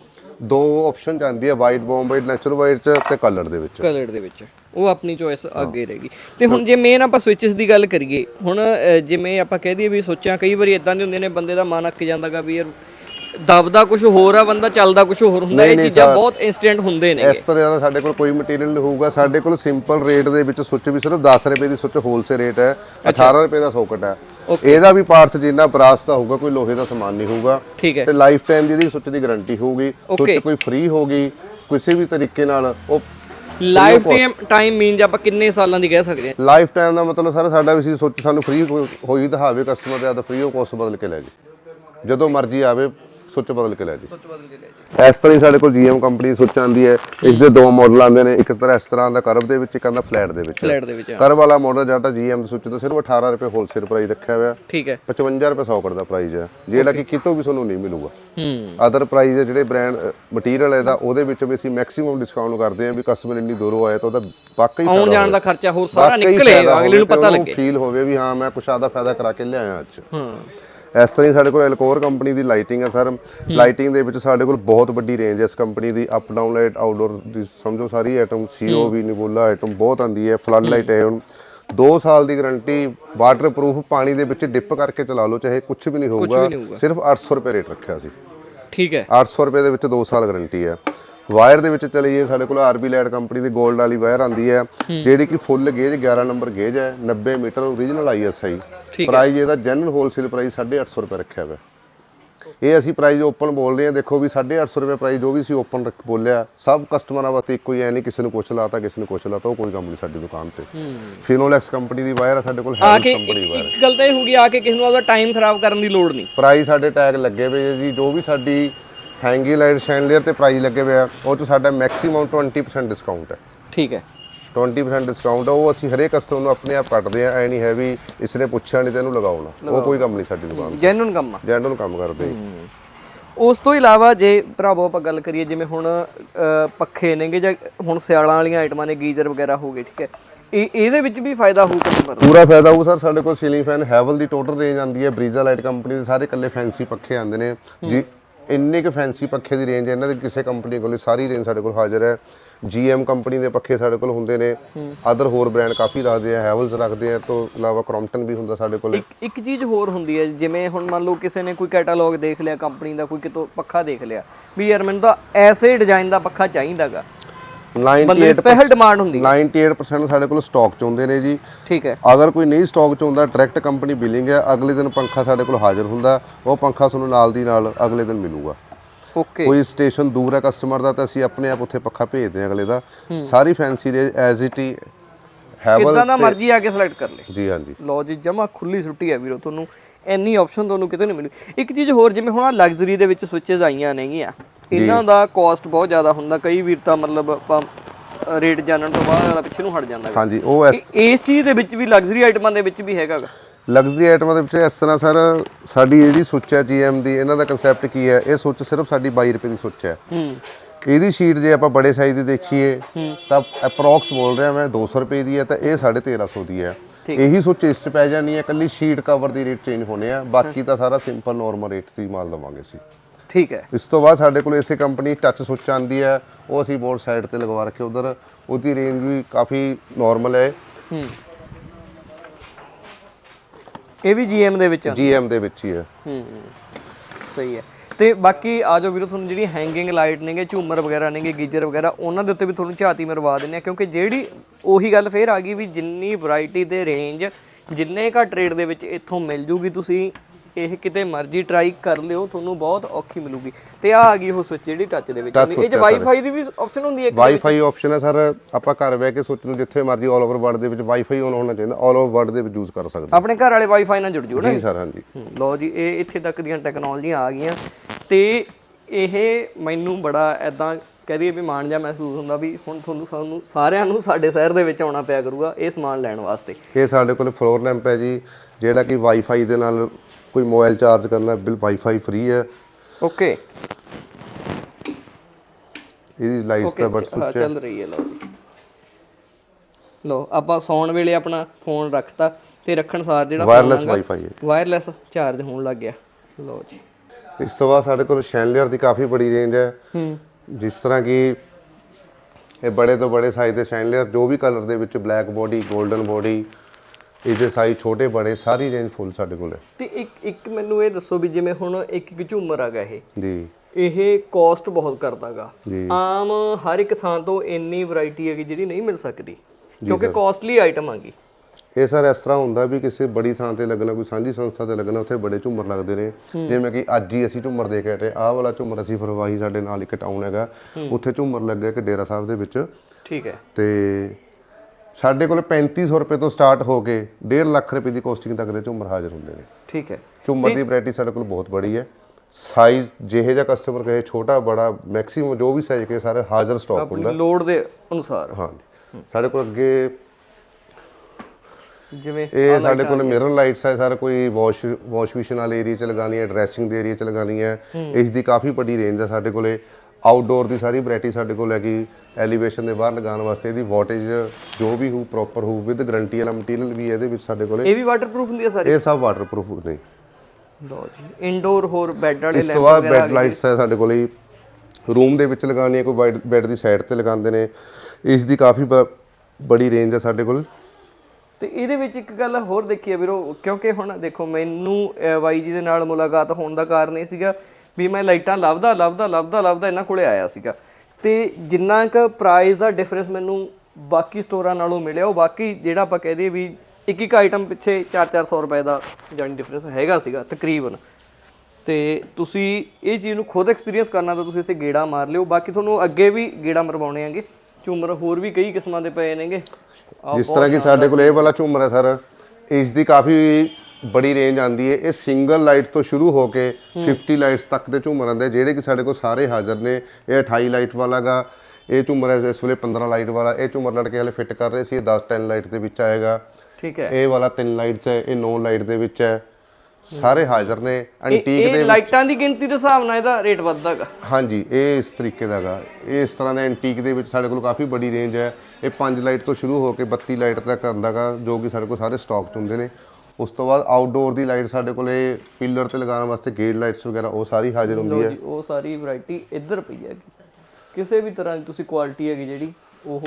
ਦੋ ਆਪਸ਼ਨ ਜਾਂਦੀ ਹੈ ਵਾਈਟ ਵਾਈਟ ਨੈਚੁਰਲ ਵਾਈਟ ਚ ਤੇ ਕਲਰ ਦੇ ਵਿੱਚ। ਕਲਰ ਦੇ ਵਿੱਚ। ਉਹ ਆਪਣੀ ਚੋਇਸ ਅੱਗੇ ਰਹੇਗੀ ਤੇ ਹੁਣ ਜੇ ਮੇਨ ਆਪਾਂ ਸਵਿਚਸ ਦੀ ਗੱਲ ਕਰੀਏ ਹੁਣ ਜਿਵੇਂ ਆਪਾਂ ਕਹਿ ਦਈਏ ਵੀ ਸੋਚਾਂ ਕਈ ਵਾਰੀ ਇਦਾਂ ਦੇ ਹੁੰਦੇ ਨੇ ਬੰਦੇ ਦਾ ਮਨ ਅੱਕ ਜਾਂਦਾਗਾ ਵੀ ਯਾਰ ਦਬਦਾ ਕੁਝ ਹੋਰ ਆ ਬੰਦਾ ਚੱਲਦਾ ਕੁਝ ਹੋਰ ਹੁੰਦਾ ਇਹ ਚੀਜ਼ਾਂ ਬਹੁਤ ਇਨਸਟੈਂਟ ਹੁੰਦੇ ਨੇ ਇਸ ਤਰ੍ਹਾਂ ਦਾ ਸਾਡੇ ਕੋਲ ਕੋਈ ਮਟੀਰੀਅਲ ਨਹੀਂ ਹੋਊਗਾ। ਸਾਡੇ ਕੋਲ ਸਿੰਪਲ ਰੇਟ ਦੇ ਵਿੱਚ ਸੁੱਚ ਵੀ ਸਿਰਫ 10 ਰੁਪਏ ਦੀ ਸੁੱਚ ਹੋਲਸੇਲ ਰੇਟ ਹੈ 18 ਰੁਪਏ ਦਾ ਸੌਕਟ ਹੈ। ਇਹਦਾ ਵੀ ਪਾਰਟਸ ਜਿੰਨਾ ਬਰਾਸ ਦਾ ਹੋਊਗਾ ਕੋਈ ਲੋਹੇ ਦਾ ਸਮਾਨ ਨਹੀਂ ਹੋਊਗਾ। ਹੈ। ਤੇ ਲਾਈਫ ਟਾਈਮ ਦੀ ਇਹਦੀ ਸੁੱਚ ਦੀ ਗਾਰੰਟੀ ਹੋਊਗੀ। ਸੁੱਚ. ਕੋਈ ਫ੍ਰੀ ਹੋਗੀ ਕਿਸੇ ਵੀ ਤਰੀਕੇ ਨਾਲ ਉਹ ਲਾਈਫ ਟਾਈਮ ਟਾਈਮ ਮੀਨਸ ਆਪਾਂ ਕਿੰਨੇ ਸਾਲਾਂ ਦੀ ਕਹਿ ਸਕਦੇ ਹਾਂ? ਲਾਈਫ ਟਾਈਮ ਦਾ ਮਤਲਬ ਸਰ ਸਾਡਾ ਵੀ ਸੀ ਸੁੱਚ ਸਾਨੂੰ ਫ੍ਰੀ ਹੋਈ ਦਿਖਾਵੇ ਕਸਟਮਰ ਦੇ ਆਦਾ ਫ੍ਰੀ ਉਹ ਕੋਸਟ ਬਦਲ ਕੇ ਲੈ ਜੇ। ਜਦੋਂ ਮਰਜ਼ੀ ਆਵੇ ਸੁੱਚ ਬਦਲ ਕੇ ਲੈ ਜੇ। ਸੋਚ ਬਦਲ ਕੇ ਲੈ ਜੀ। ਇਸ ਤਰ੍ਹਾਂ ਹੀ ਸਾਡੇ ਕੋਲ GM ਕੰਪਨੀ ਦੀ ਸੁੱਚ ਆਉਂਦੀ ਹੈ। ਇਸ ਦੇ ਦੋ ਮਾਡਲ ਆਉਂਦੇ ਨੇ। ਇੱਕ ਤਰ੍ਹਾਂ ਇਸ ਤਰ੍ਹਾਂ ਦਾ ਕਰਵ ਦੇ ਵਿੱਚ ਇੱਕ ਆਉਂਦਾ ਫਲੈਟ ਦੇ ਵਿੱਚ। ਫਲੈਟ ਦੇ ਵਿੱਚ ਕਰਵ ਵਾਲਾ ਮਾਡਲ ਜਿਹੜਾ GM ਦੀ ਸੁੱਚ ਦਾ ਸਿਰਫ 18 ਰੁਪਏ ਹੋਲਸੇਲ ਪ੍ਰਾਈਸ ਰੱਖਿਆ ਹੋਇਆ। ਠੀਕ ਹੈ। 55 ਰੁਪਏ ਸੌਕਟ ਦਾ ਪ੍ਰਾਈਸ ਹੈ। ਜਿਹੜਾ ਕਿ ਕਿਤੋਂ ਵੀ ਤੁਹਾਨੂੰ ਨਹੀਂ ਮਿਲੂਗਾ। ਹੂੰ। ਅਦਰ ਪ੍ਰਾਈਸ ਹੈ ਜਿਹੜੇ ਬ੍ਰਾਂਡ ਮਟੀਰੀਅਲ ਹੈ ਦਾ ਉਹਦੇ ਵਿੱਚ ਵੀ ਅਸੀਂ ਮੈਕਸਿਮਮ ਡਿਸਕਾਊਂਟ ਕਰਦੇ ਹਾਂ ਵੀ ਕਸਟਮਰ ਇੰਨੀ ਦੂਰੋਂ ਆਇਆ ਤਾਂ ਉਹਦਾ ਵਾਕਈ ਆਉਣ ਜਾਣ ਦਾ ਖਰਚਾ ਹੋਰ ਸਾਰਾ ਨਿਕਲੇ ਅਗਲੇ ਨੂੰ ਪਤਾ ਲੱਗੇ। ਫੀਲ ਹੋਵੇ ਵੀ ਹਾਂ ਮੈਂ ਕੁਛ ਆਦਾ ਫਾਇਦਾ ਕਰਾ ਕੇ ਲਿਆਇਆ ਅੱਜ। ਹਾਂ। ਇਸ ਤਰ੍ਹਾਂ ਹੀ ਸਾਡੇ ਕੋਲ ਐਲਕੋਰ ਕੰਪਨੀ ਦੀ ਲਾਈਟਿੰਗ ਹੈ ਸਰ। ਲਾਈਟਿੰਗ ਦੇ ਵਿੱਚ ਸਾਡੇ ਕੋਲ ਬਹੁਤ ਵੱਡੀ ਰੇਂਜ ਹੈ ਇਸ ਕੰਪਨੀ ਦੀ। ਅਪ ਡਾਊਨ ਲਾਈਟ ਆਊਟਡੋਰ ਦੀ ਸਮਝੋ ਸਾਰੀ ਆਈਟਮ ਸੀਓਵੀ ਨਿਬੋਲਾ ਆਈਟਮ ਬਹੁਤ ਆਂਦੀ ਹੈ। ਫਲੱਡ ਲਾਈਟ ਹੈ ਹੁਣ। 2 ਸਾਲ ਦੀ ਗਾਰੰਟੀ ਵਾਟਰਪ੍ਰੂਫ ਪਾਣੀ ਦੇ ਵਿੱਚ ਡਿਪ ਕਰਕੇ ਚਲਾ ਲਓ ਚਾਹੇ ਕੁਝ ਵੀ ਨਹੀਂ ਹੋਊਗਾ। ਸਿਰਫ 800 ਰੁਪਏ ਰੇਟ ਰੱਖਿਆ ਸੀ। ਠੀਕ ਹੈ। 800 ਰੁਪਏ ਦੇ ਵਿੱਚ 2 ਸਾਲ ਗਾਰੰਟੀ ਹੈ। ਵਾਇਰ ਦੇ ਵਿੱਚ ਚਲੀਏ ਸਾਡੇ ਕੋਲ ਆਰਬੀ ਲਾਈਟ ਕੰਪਨੀ ਦੀ 골ਡ ਵਾਲੀ ਵਾਇਰ ਆਂਦੀ ਹੈ ਜਿਹੜੀ ਕਿ ਫੁੱਲ ਗੇਜ 11 ਨੰਬਰ ਗੇਜ ਹੈ 90 ਮੀਟਰ ਓਰੀਜਨਲ ਆਈਐਸਆਈ ਪ੍ਰਾਈਸ ਇਹਦਾ ਜਨਰਲ ਹੋਲਸੇਲ ਪ੍ਰਾਈਸ 850 ਰੁਪਏ ਰੱਖਿਆ ਹੋਇਆ। ਇਹ ਅਸੀਂ ਪ੍ਰਾਈਸ ਓਪਨ ਬੋਲ ਰਹੇ ਹਾਂ ਦੇਖੋ ਵੀ 850 ਰੁਪਏ ਪ੍ਰਾਈਸ ਜੋ ਵੀ ਸੀ ਓਪਨ ਰੱਖ ਬੋਲਿਆ ਸਭ ਕਸਟਮਰਾਂ ਵਾਸਤੇ ਇੱਕੋ ਹੀ ਐ ਨਹੀਂ ਕਿਸੇ ਨੂੰ ਕੁਛ ਲਾਤਾ ਕਿਸੇ ਨੂੰ ਕੁਛ ਲਾਤਾ ਉਹ ਕੋਈ ਕੰਮ ਨਹੀਂ ਸਾਡੀ ਦੁਕਾਨ ਤੇ। ਫਿਨੋਲੈਕਸ ਕੰਪਨੀ ਦੀ ਵਾਇਰ ਹੈ ਸਾਡੇ ਕੋਲ ਆ ਕੇ ਕੰਪਨੀ ਵਾਇਰ ਇੱਕ ਗੱਲ ਤਾਂ ਇਹ ਹੋ ਗਈ ਆ ਕੇ ਕਿਸੇ ਨੂੰ ਆਪਦਾ ਟਾਈਮ ਖਰਾਬ ਕਰਨ ਦੀ ਲੋੜ ਨਹੀਂ। ਪ੍ਰਾਈਸ ਸਾਡੇ ਟੈਗ ਲੱਗੇ ਹੋਏ ਆ ਜੀ ਜੋ ਵੀ ਸਾਡੀ ਹੈਂਗੀ ਲਾਈਟ ਸ਼ੈਂਡਲੀਅਰ ਤੇ ਪ੍ਰਾਈਸ ਲੱਗੇ ਹੋਏ ਆ। ਉਹ ਚ ਸਾਡਾ ਮੈਕਸਿਮਮ 20% ਡਿਸਕਾਊਂਟ ਹੈ। ਠੀਕ ਹੈ। 20% ਡਿਸਕਾਊਂਟ ਉਹ ਅਸੀਂ ਹਰੇਕ ਕਸਟਮਰ ਨੂੰ ਆਪਣੇ ਆਪ ਕੱਟਦੇ ਆ। ਐ ਨਹੀਂ ਹੈ ਵੀ ਇਸ ਨੇ ਪੁੱਛਿਆ ਨਹੀਂ ਤੈਨੂੰ ਲਗਾਉਣਾ ਉਹ ਕੋਈ ਕੰਮ ਨਹੀਂ ਸਾਡੀ ਦੁਕਾਨ ਜੈਨੂਨ ਕੰਮ ਆ। ਜੈਂਡਲ ਕੰਮ ਕਰਦੇ ਉਸ ਤੋਂ ਇਲਾਵਾ ਜੇ ਭਰਾਵੋ ਆਪਾਂ ਗੱਲ ਕਰੀਏ ਜਿਵੇਂ ਹੁਣ ਪੱਖੇ ਨੇਗੇ ਜਾਂ ਹੁਣ ਸਿਆਲਾਂ ਵਾਲੀਆਂ ਆਈਟਮਾਂ ਨੇ ਗੀਜ਼ਰ ਵਗੈਰਾ ਹੋ ਗਏ ਠੀਕ ਹੈ। ਇਹ ਇਹਦੇ ਵਿੱਚ ਵੀ ਫਾਇਦਾ ਹੋਊ ਕਸਟਮਰ ਨੂੰ ਪੂਰਾ ਫਾਇਦਾ ਹੋਊ ਸਰ। ਸਾਡੇ ਕੋਲ ਸੀਲਿੰਗ ਫੈਨ ਹੈਵਲ ਦੀ ਟੋਟਲ ਰੇਂਜ ਆਂਦੀ ਹੈ। ਬਰੀਜ਼ਾ ਲਾਈਟ ਕੰਪਨੀ ਦੇ ਸਾਰੇ ਇਕੱਲੇ ਫੈਂਸੀ ਪੱਖੇ ਆਂਦੇ ਨੇ। ਜੀ ਇੰਨੇ ਕੁ ਫੈਂਸੀ ਪੱਖੇ ਦੀ ਰੇਂਜ ਇਹਨਾਂ ਦੀ ਕਿਸੇ ਕੰਪਨੀ ਕੋਲ ਸਾਰੀ ਰੇਂਜ ਸਾਡੇ ਕੋਲ ਹਾਜ਼ਰ ਹੈ। GM ਕੰਪਨੀ ਦੇ ਪੱਖੇ ਸਾਡੇ ਕੋਲ ਹੁੰਦੇ ਨੇ। ਅਦਰ ਹੋਰ ਬ੍ਰਾਂਡ ਕਾਫੀ ਰੱਖਦੇ ਆ ਹੈਵਲਸ ਰੱਖਦੇ ਆ, ਤੋਂ ਇਲਾਵਾ ਕ੍ਰੋਮਪਟਨ ਵੀ ਹੁੰਦਾ ਸਾਡੇ ਕੋਲ। ਇੱਕ ਇੱਕ ਚੀਜ਼ ਹੋਰ ਹੁੰਦੀ ਹੈ, ਜਿਵੇਂ ਹੁਣ ਮੰਨ ਲਓ ਕਿਸੇ ਨੇ ਕੋਈ ਕੈਟਾਲੌਗ ਦੇਖ ਲਿਆ ਕੰਪਨੀ ਦਾ ਕੋਈ ਕਿਤੋਂ ਪੱਖਾ ਦੇਖ ਲਿਆ, ਵੀ ਯਾਰ ਮੈਨੂੰ ਤਾਂ ਐਸੇ ਡਿਜ਼ਾਈਨ ਦਾ ਪੱਖਾ ਚਾਹੀਦਾਗਾ। ਬੰਦੇ ਦੀ 98% ਸਪੈਸ਼ਲ ਡਿਮਾਂਡ ਹੁੰਦੀ ਹੈ। 98% ਸਾਡੇ ਕੋਲ ਸਟਾਕ ਚ ਹੁੰਦੇ ਨੇ ਜੀ। ਠੀਕ ਹੈ। ਅਗਰ ਕੋਈ ਨਹੀਂ ਸਟਾਕ ਚ ਹੁੰਦਾ ਡਾਇਰੈਕਟ ਕੰਪਨੀ ਬਿਲਿੰਗ ਹੈ ਅਗਲੇ ਦਿਨ ਪੰਖਾ ਸਾਡੇ ਕੋਲ ਹਾਜ਼ਰ ਹੁੰਦਾ ਉਹ ਪੰਖਾ ਤੁਹਾਨੂੰ ਨਾਲ ਦੀ ਨਾਲ ਅਗਲੇ ਦਿਨ ਮਿਲੂਗਾ। ਓਕੇ ਕੋਈ ਸਟੇਸ਼ਨ ਦੂਰ ਹੈ ਕਸਟਮਰ ਦਾ ਤਾਂ ਅਸੀਂ ਆਪਣੇ ਆਪ ਉੱਥੇ ਪੱਖਾ ਭੇਜਦੇ ਹਾਂ ਅਗਲੇ ਦਾ। ਸਾਰੀ ਫੈਂਸੀ ਰੇਂਜ ਐਜ਼ ਇਟ ਹੀ ਹੈਵਲ ਕਿੱਦਾਂ ਦਾ ਮਰਜ਼ੀ ਆ ਕੇ ਸਿਲੈਕਟ ਕਰ ਲੈ। ਜੀ ਹਾਂਜੀ। ਲਓ ਜੀ ਜਮਾ ਖੁੱਲੀ ਛੁੱਟੀ ਹੈ ਵੀਰੋ ਤੁਹਾਨੂੰ ਇੰਨੀ ਆਪਸ਼ਨ ਤੁਹਾਨੂੰ ਕਿਤੇ ਨਹੀਂ ਮਿਲੂ ਇੱਕ ਚੀਜ਼ ਹੋਰ ਜਿਵੇਂ ਹੁਣ ਆ ਲਗਜ਼ਰੀ ਦੇ ਵਿੱਚ ਸਵਿਚਸ ਆਈਆਂ ਨੇਗੀਆਂ ਇਹਨਾਂ ਦਾ ਕਾਸਟ ਬਹੁਤ ਜ਼ਿਆਦਾ ਹੁੰਦਾ ਕਈ ਵੀਰ ਤਾਂ ਮਤਲਬ ਆਪਾਂ ਰੇਟ ਜਾਣਨ ਤੋਂ ਬਾਅਦ ਅਗਲਾ ਪਿੱਛੇ ਨੂੰ ਹਟ ਜਾਂਦਾ। ਹਾਂਜੀ ਉਹ ਇਸ ਚੀਜ਼ ਦੇ ਵਿੱਚ ਵੀ ਲਗਜ਼ਰੀ ਆਈਟਮਾਂ ਦੇ ਵਿੱਚ ਵੀ ਹੈਗਾ ਗਾ। ਲਗਜ਼ਰੀ ਆਈਟਮਾਂ ਦੇ ਵਿੱਚ ਇਸ ਤਰ੍ਹਾਂ ਸਰ ਸਾਡੀ ਜਿਹੜੀ ਸੁੱਚ ਹੈ GM ਦੀ ਇਹਨਾਂ ਦਾ ਕਨਸੈਪਟ ਕੀ ਹੈ? ਇਹ ਸੁੱਚ ਸਿਰਫ ਸਾਡੀ 22 ਰੁਪਏ ਦੀ ਸੁੱਚ ਹੈ। ਹੂੰ। ਇਹਦੀ ਸ਼ੀਟ ਜੇ ਆਪਾਂ ਬੜੇ ਸਾਈਜ਼ ਦੀ ਦੇਖੀਏ ਤਾਂ ਅਪਰੋਕਸ ਬੋਲ ਰਿਹਾ ਮੈਂ 200 ਰੁਪਏ ਦੀ ਹੈ ਤਾਂ ਇਹ 1350 ਦੀ ਹੈ। ਇਹੀ ਸੁੱਚ ਇਸ 'ਚ ਪੈ ਜਾਣੀ ਹੈ ਕੱਲੀ ਸ਼ੀਟ ਕਵਰ ਦੀ ਰੇਟ ਚੇਂਜ ਹੋਣੇ ਆ ਬਾਕੀ ਤਾਂ ਸਾਰਾ ਸਿੰਪਲ ਨਾਰਮਲ ਰੇਟ ਦੀ ਮਾਲ ਦਵਾਂਗੇ ਸੀ ਠੀਕ ਹੈ। ਇਸ ਤੋਂ ਬਾਅਦ ਸਾਡੇ ਕੋਲ ਇਸੇ ਕੰਪਨੀ ਟੱਚ ਸੁੱਚ ਆਂਦੀ ਹੈ। ਉਹ ਅਸੀਂ ਬੋਰਡ ਸਾਈਡ ਤੇ ਲਗਵਾ ਰੱਖੇ ਉਧਰ। ਉਹਦੀ ਰੇਂਜ ਵੀ ਕਾਫੀ ਨਾਰਮਲ ਹੈ। ਹੂੰ। ਇਹ ਵੀ GM ਦੇ ਵਿੱਚ ਆ? GM ਦੇ ਵਿੱਚ ਹੀ ਹੈ। ਹੂੰ ਸਹੀ ਹੈ। ਤੇ ਬਾਕੀ ਆ ਜਾਓ ਵੀਰੋ ਤੁਹਾਨੂੰ ਜਿਹੜੀ ਹੈਂਗਿੰਗ ਲਾਈਟ ਨੇਗੇ ਝੂਮਰ ਵਗੈਰਾ ਨੇਗੇ ਗੀਜ਼ਰ ਵਗੈਰਾ ਉਹਨਾਂ ਦੇ ਉੱਤੇ ਵੀ ਤੁਹਾਨੂੰ ਝਾਤੀ ਮਰਵਾ ਦਿੰਦੇ ਆ ਕਿਉਂਕਿ ਜਿਹੜੀ ਉਹੀ ਗੱਲ ਫੇਰ ਆ ਗਈ ਵੀ ਜਿੰਨੀ ਵੈਰਾਈਟੀ ਦੇ ਰੇਂਜ ਜਿੰਨੇ ਘੱਟ ਰੇਟ ਦੇ ਵਿੱਚ ਇੱਥੋਂ ਮਿਲ ਜੂਗੀ ਤੁਸੀਂ ਇਹ ਕਿਤੇ ਮਰਜ਼ੀ ਟਰਾਈ ਕਰ ਲਿਓ ਤੁਹਾਨੂੰ ਬਹੁਤ ਔਖੀ ਮਿਲੂਗੀ। ਤੇ ਆ ਆ ਗਈ ਉਹ ਸਵਿਚ ਜਿਹੜੀ ਟੱਚ ਦੇ ਵਿੱਚ ਇਹ ਚ ਵਾਈਫਾਈ ਦੀ ਵੀ ਆਪਸ਼ਨ ਹੁੰਦੀ ਹੈ ਵਾਈਫਾਈ ਆਪਸ਼ਨ ਹੈ ਸਰ। ਆਪਾਂ ਘਰ ਬਹਿ ਕੇ ਸੁੱਚ ਨੂੰ ਜਿੱਥੇ ਮਰਜ਼ੀ ਆਲ ਓਵਰ ਵਰਲਡ ਦੇ ਵਿੱਚ ਵਾਈਫਾਈ ਆਨ ਹੋਣਾ ਚਾਹੀਦਾ ਆਲ ਓਵਰ ਵਰਲਡ ਦੇ ਵਿੱਚ ਯੂਜ਼ ਕਰ ਸਕਦੇ ਆਪਣੇ ਘਰ ਵਾਲੇ ਵਾਈਫਾਈ ਨਾਲ ਜੁੜ ਜੂ ਨਾ ਜੀ ਸਰ ਹਾਂਜੀ। ਹਮ, ਲਓ ਜੀ ਇਹ ਇੱਥੇ ਤੱਕ ਦੀਆਂ ਟੈਕਨੋਲੋਜੀਆਂ ਆ ਗਈਆਂ। ਤੇ ਇਹ ਮੈਨੂੰ ਬੜਾ ਐਦਾਂ ਕਹਦੇ ਵੀ ਮਾਣ ਜਾ ਮਹਿਸੂਸ ਹੁੰਦਾ ਵੀ ਹੁਣ ਤੁਹਾਨੂੰ ਸਾਨੂੰ ਸਾਰਿਆਂ ਨੂੰ ਸਾਡੇ ਸ਼ਹਿਰ ਦੇ ਵਿੱਚ ਆਉਣਾ ਪਿਆ ਕਰੂਗਾ ਇਹ ਸਮਾਨ ਲੈਣ ਵਾਸਤੇ। ਇਹ ਸਾਡੇ ਕੋਲ ਫਲੋਰ ਲੈਂਪ ਹੈ ਜੀ ਜਿਹੜਾ ਕਿ ਵਾਈਫਾਈ ਦੇ ਨਾਲ ਕੋਈ ਮੋਬਾਈਲ ਚਾਰਜ ਕਰਨਾ ਬਿਲ ਵਾਈਫਾਈ ਫ੍ਰੀ ਹੈ। ਓਕੇ। ਇਹਦੀ ਲਾਈਟਸ ਦਾ ਬਟ ਹਾਂ ਚੱਲ ਰਹੀ ਹੈ ਲਓ ਜੀ। ਲਓ ਆਪਾਂ ਸੌਣ ਵੇਲੇ ਆਪਣਾ ਫੋਨ ਰੱਖਤਾ ਤੇ ਰੱਖਣ ਸਾਰ ਜਿਹੜਾ ਵਾਇਰਲੈਸ ਵਾਈਫਾਈ ਹੈ। ਵਾਇਰਲੈਸ ਚਾਰਜ ਹੋਣ ਲੱਗ ਗਿਆ। ਲਓ ਜੀ। ਇਸ ਤੋਂ ਬਾਅਦ ਸਾਡੇ ਕੋਲ ਸ਼ੈਨਲੀਅਰ ਦੀ ਕਾਫੀ ਬੜੀ ਰੇਂਜ ਹੈ। ਹੂੰ। ਜਿਸ ਤਰ੍ਹਾਂ ਕਿ ਇਹ ਬੜੇ ਤੋਂ ਬੜੇ ਸਾਈਜ਼ ਦੇ ਸ਼ੈਨਲੀਅਰ ਜੋ ਵੀ ਕਲਰ ਦੇ ਵਿੱਚ ਬਲੈਕ ਬੋਡੀ 골ਡਨ ਬੋਡੀ ਇਹਦੇ ਸਾਈਜ਼ ਛੋਟੇ ਬੜੇ ਸਾਰੀ ਰੇਂਜ ਫੁੱਲ ਸਾਡੇ ਕੋਲ ਹੈ। ਤੇ ਇੱਕ ਇੱਕ ਮੈਨੂੰ ਇਹ ਦੱਸੋ ਵੀ ਜਿਵੇਂ ਹੁਣ ਇੱਕ ਇੱਕ ਝੂਮਰ ਹੈਗਾ ਇਹ। ਜੀ। ਇਹ ਕਾਸਟ ਬਹੁਤ ਕਰਦਾਗਾ। ਆਮ ਹਰ ਇੱਕ ਥਾਂ ਤੋਂ ਇੰਨੀ ਵੈਰਾਈਟੀ ਹੈਗੀ ਜਿਹੜੀ ਨਹੀਂ ਮਿਲ ਸਕਦੀ। ਕਿਉਂਕਿ ਕਾਸਟਲੀ ਆਈਟਮ ਹੈਗੀ ਇਹ ਸਰ ਇਸ ਤਰ੍ਹਾਂ ਹੁੰਦਾ ਵੀ ਕਿਸੇ ਬੜੀ ਥਾਂ ਤੇ ਲੱਗਣਾ ਕੋਈ ਸਾਂਝੀ ਸੰਸਥਾ ਤੇ ਲੱਗਣਾ ਉੱਥੇ ਬੜੇ ਝੂਮਰ ਲੱਗਦੇ ਨੇ। ਜਿਵੇਂ ਕਿ ਅੱਜ ਹੀ ਅਸੀਂ ਝੂਮਰ ਦੇ ਕੇ ਹਟੇ ਆਹ ਵਾਲਾ ਝੂਮਰ ਅਸੀਂ ਫਰਵਾਹੀ ਸਾਡੇ ਨਾਲ ਇੱਕ ਟਾਊਨ ਹੈਗਾ। ਉੱਥੇ ਝੂਮਰ ਲੱਗਾ ਕਿ ਡੇਰਾ ਸਾਹਿਬ ਦੇ ਵਿੱਚ। ਠੀਕ ਹੈ। ਤੇ ਸਾਡੇ ਕੋਲ 3500 ਰੁਪਏ ਤੋਂ ਸਟਾਰਟ ਹੋ ਕੇ 1.5 ਲੱਖ ਰੁਪਏ ਦੀ ਕੋਸਟਿੰਗ ਤੱਕ ਦੇ ਝੂਮਰ ਹਾਜ਼ਰ ਹੁੰਦੇ ਨੇ। ਠੀਕ ਹੈ। ਝੂਮਰ ਦੀ ਵੈਰਾਈਟੀ ਸਾਡੇ ਕੋਲ ਬਹੁਤ ਬੜੀ ਹੈ। ਸਾਈਜ਼ ਜਿਹੇ ਜਿਹਾ ਕਸਟਮਰ ਕਹੇ ਛੋਟਾ ਬੜਾ ਮੈਕਸਿਮਮ ਜੋ ਵੀ ਸਾਈਜ਼ ਕੇ ਸਾਰੇ ਹਾਜ਼ਰ ਸਟਾਕ ਹੁੰਦਾ। ਲੋਡ ਦੇ ਅਨੁਸਾਰ। ਹਾਂਜੀ। ਸਾਡੇ ਕੋਲ ਅੱਗੇ ਜਿਵੇਂ ਇਹ ਸਾਡੇ ਕੋਲ ਮਿਰਰ ਲਾਈਟਸ ਹੈ ਸਰ ਕੋਈ ਵਾਸ਼ ਵਾਸ਼ ਵਿਸ਼ਨ ਵਾਲੇ ਏਰੀਆ ਚ ਲਗਾਣੀ ਹੈ ਡਰੈਸਿੰਗ ਦੇ ਏਰੀਆ ਚ ਲਗਾਣੀ ਹੈ। ਇਸ ਦੀ ਕਾਫੀ ਵੱਡੀ ਰੇਂਜ ਹੈ ਸਾਡੇ ਕੋਲੇ। ਆਊਟਡੋਰ ਦੀ ਸਾਰੀ ਵੈਰਾਈਟੀ ਸਾਡੇ ਕੋਲ ਹੈਗੀ। ਐਲੀਵੇਸ਼ਨ ਦੇ ਬਾਹਰ ਲਗਾਉਣ ਵਾਸਤੇ ਇਹਦੀ ਵਾਟੇਜ ਜੋ ਵੀ ਹੋ ਪ੍ਰੋਪਰ ਹੋ ਵਿਦ ਗਾਰੰਟੀ ਵਾਲਾ ਮਟੀਰੀਅਲ ਵੀ ਇਹਦੇ ਵਿੱਚ ਸਾਡੇ ਕੋਲੇ। ਇਹ ਵੀ ਵਾਟਰਪ੍ਰੂਫ ਹੁੰਦੀ ਹੈ ਸਾਰੀ? ਇਹ ਸਭ ਵਾਟਰਪ੍ਰੂਫ ਨੇ ਲਓ ਜੀ ਇੰਡੋਰ ਹੋਰ ਬੈੱਡ ਵਾਲੇ ਇਸ ਤੋਂ ਲੈਂਪ ਬਾਅਦ ਬੈੱਡ ਲਾਈਟਸ ਹੈ ਸਾਡੇ ਕੋਲੇ ਰੂਮ ਦੇ ਵਿੱਚ ਲਗਾਉਣੀ ਹੈ ਕੋਈ ਬੈੱਡ ਦੀ ਸਾਈਡ ਤੇ ਲਗਾਉਂਦੇ ਨੇ। ਇਸ ਦੀ ਕਾਫੀ ਬੜੀ ਰੇਂਜ ਹੈ ਸਾਡੇ ਕੋਲ। ਤੇ ਇਹਦੇ ਵਿੱਚ ਇੱਕ ਗੱਲ ਹੋਰ ਦੇਖੀ ਹੈ ਵੀਰੋ ਕਿਉਂਕਿ ਹੁਣ ਦੇਖੋ ਮੈਨੂੰ ਬਾਈ ਜੀ ਦੇ ਨਾਲ ਮੁਲਾਕਾਤ ਹੋਣ ਦਾ ਕਾਰਨ ਇਹ ਸੀਗਾ ਵੀ ਮੈਂ ਲਾਈਟਾਂ ਲੱਭਦਾ ਲੱਭਦਾ ਲੱਭਦਾ ਲੱਭਦਾ ਇਹਨਾਂ ਕੋਲੇ ਆਇਆ ਸੀਗਾ। ਤੇ ਜਿੰਨਾ ਕੁ ਪ੍ਰਾਈਸ ਦਾ ਡਿਫਰੈਂਸ ਮੈਨੂੰ ਬਾਕੀ ਸਟੋਰਾਂ ਨਾਲੋਂ ਮਿਲਿਆ ਉਹ ਬਾਕੀ ਜਿਹੜਾ ਆਪਾਂ ਕਹਿ ਦਈਏ ਵੀ ਇੱਕ ਇੱਕ ਆਈਟਮ ਪਿੱਛੇ 4-400 ਰੁਪਏ ਦਾ ਜਾਨੀ ਡਿਫਰੈਂਸ ਹੈਗਾ ਸੀਗਾ ਤਕਰੀਬਨ। ਤੇ ਤੁਸੀਂ ਇਹ ਚੀਜ਼ ਨੂੰ ਖੁਦ ਐਕਸਪੀਰੀਅੰਸ ਕਰਨਾ ਤਾਂ ਤੁਸੀਂ ਇੱਥੇ ਗੇੜਾ ਮਾਰ ਲਿਓ। ਬਾਕੀ ਤੁਹਾਨੂੰ ਅੱਗੇ ਵੀ ਗੇੜਾ ਮਰਵਾਉਣੇ ਆਂਗੇ। ਝੂਮਰ ਹੋਰ ਵੀ ਕਈ ਕਿਸਮਾਂ ਦੇ ਪਏ ਨੇਗੇ। ਜਿਸ ਤਰ੍ਹਾਂ ਕਿ ਸਾਡੇ ਕੋਲ ਇਹ ਵਾਲਾ ਝੂਮਰ ਹੈ ਸਰ। ਇਸ ਦੀ ਕਾਫੀ ਬੜੀ ਰੇਂਜ ਆਂਦੀ ਹੈ ਇਹ ਸਿੰਗਲ ਲਾਈਟ ਤੋਂ ਸ਼ੁਰੂ ਹੋ ਕੇ 50 ਲਾਈਟਸ ਤੱਕ ਦੇ ਝੂਮਰ ਆਉਂਦੇ ਜਿਹੜੇ ਕਿ ਸਾਡੇ ਕੋਲ ਸਾਰੇ ਹਾਜ਼ਰ ਨੇ। ਇਹ 28 ਲਾਈਟ ਵਾਲਾ ਗਾ ਇਹ ਝੂਮਰ ਹੈ ਇਸ ਵੇਲੇ 15 ਲਾਈਟ ਵਾਲਾ। ਇਹ ਝੂਮਰ ਲੜਕੇ ਹਲੇ ਫਿੱਟ ਕਰ ਰਹੇ ਸੀ। ਇਹ 10 10 ਲਾਈਟ ਦੇ ਵਿੱਚ ਆਏਗਾ। ਠੀਕ ਹੈ। ਇਹ ਵਾਲਾ 3 ਲਾਈਟਸ ਹੈ। ਇਹ 9 ਲਾਈਟ ਦੇ ਵਿੱਚ ਹੈ। ਸਾਰੇ ਹਾਜ਼ਰ ਨੇ। ਐਂਟੀਕ ਇਹ ਲਾਈਟਾਂ ਦੀ ਗਿਣਤੀ ਦੇ ਹਿਸਾਬ ਨਾਲ ਇਹਦਾ ਰੇਟ ਵੱਧਦਾ ਹੈਗਾ ਹਾਂਜੀ ਇਹ ਇਸ ਤਰੀਕੇ ਦਾ ਗਾ। ਇਹ ਇਸ ਤਰ੍ਹਾਂ ਦਾ ਐਂਟੀਕ ਦੇ ਵਿੱਚ ਸਾਡੇ ਕੋਲ ਕਾਫੀ ਬੜੀ ਰੇਂਜ ਹੈ। ਇਹ 5 ਲਾਈਟ ਤੋਂ ਸ਼ੁਰੂ ਹੋ ਕੇ 32 ਲਾਈਟ ਤੱਕ ਆਉਂਦਾ ਗਾ ਜੋ ਕਿ ਸਾਡੇ ਕੋਲ ਸਾਰੇ ਸਟਾਕ 'ਚ ਹੁੰਦੇ ਨੇ। ਉਸ ਤੋਂ ਬਾਅਦ ਆਊਟਡੋਰ ਦੀ ਲਾਈਟ ਸਾਡੇ ਕੋਲੇ ਪਿਲਰ ਤੇ ਲਗਾਉਣ ਵਾਸਤੇ ਗੇਟ ਲਾਈਟਸ ਵਗੈਰਾ ਉਹ ਸਾਰੀ ਹਾਜ਼ਰ ਹੁੰਦੀ ਹੈ। ਜੀ ਉਹ ਸਾਰੀ ਵੈਰਾਈਟੀ ਇੱਧਰ ਪਈ ਹੈ ਕਿਸੇ ਵੀ ਤਰ੍ਹਾਂ ਦੀ ਤੁਸੀਂ ਕੁਆਲਿਟੀ ਹੈਗੀ ਜਿਹੜੀ ਉਹ